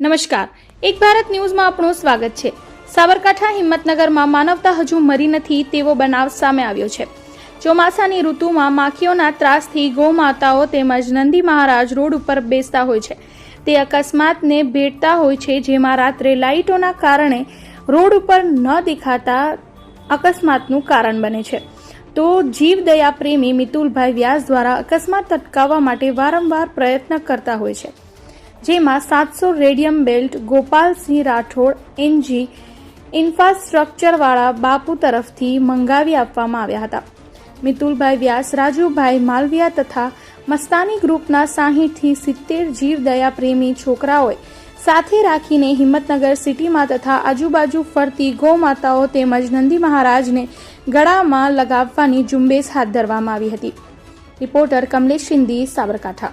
નમસ્કાર. એક ભારત ન્યૂઝમાં આપનું સ્વાગત છે. સાબરકાંઠા હિંમતનગરમાં માનવતા હજુ મરી નથી તેવો બનાવ સામે આવ્યો છે. ચોમાસાની ઋતુમાં માખીઓના ત્રાસથી ગૌમાતાઓ તેમજ નંદી મહારાજ રોડ ઉપર બેસતા હોય છે. તે અકસ્માતને ભેટતા હોય છે જેમાં રાત્રે લાઇટોના કારણે રોડ ઉપર ન દેખાતા અકસ્માતનું કારણ બને છે. તો જીવદયા પ્રેમી મિતુલભાઈ વ્યાસ દ્વારા અકસ્માત અટકાવવા માટે વારંવાર પ્રયત્ન કરતા હોય છે. જેમાં સાતસો radium belt Gopalsinh Rathod NG ઇન્ફ્રાસ્ટ્રક્ચરવાળા બાપુ તરફથી મંગાવી આપવામાં આવ્યા હતા. મિતુલભાઈ વ્યાસ, રાજુભાઈ માલવિયા તથા મસ્તાની ગ્રુપના સાહીઠથી સિત્તેર જીવદયા પ્રેમી છોકરાઓએ સાથે રાખીને હિંમતનગર સિટીમાં તથા આજુબાજુ ફરતી ગૌમાતાઓ તેમજ નંદી મહારાજને ગળામાં લગાવવાની ઝુંબેશ હાથ ધરવામાં આવી હતી. રિપોર્ટર કમલેશ શિંદી સાબરકાંઠા.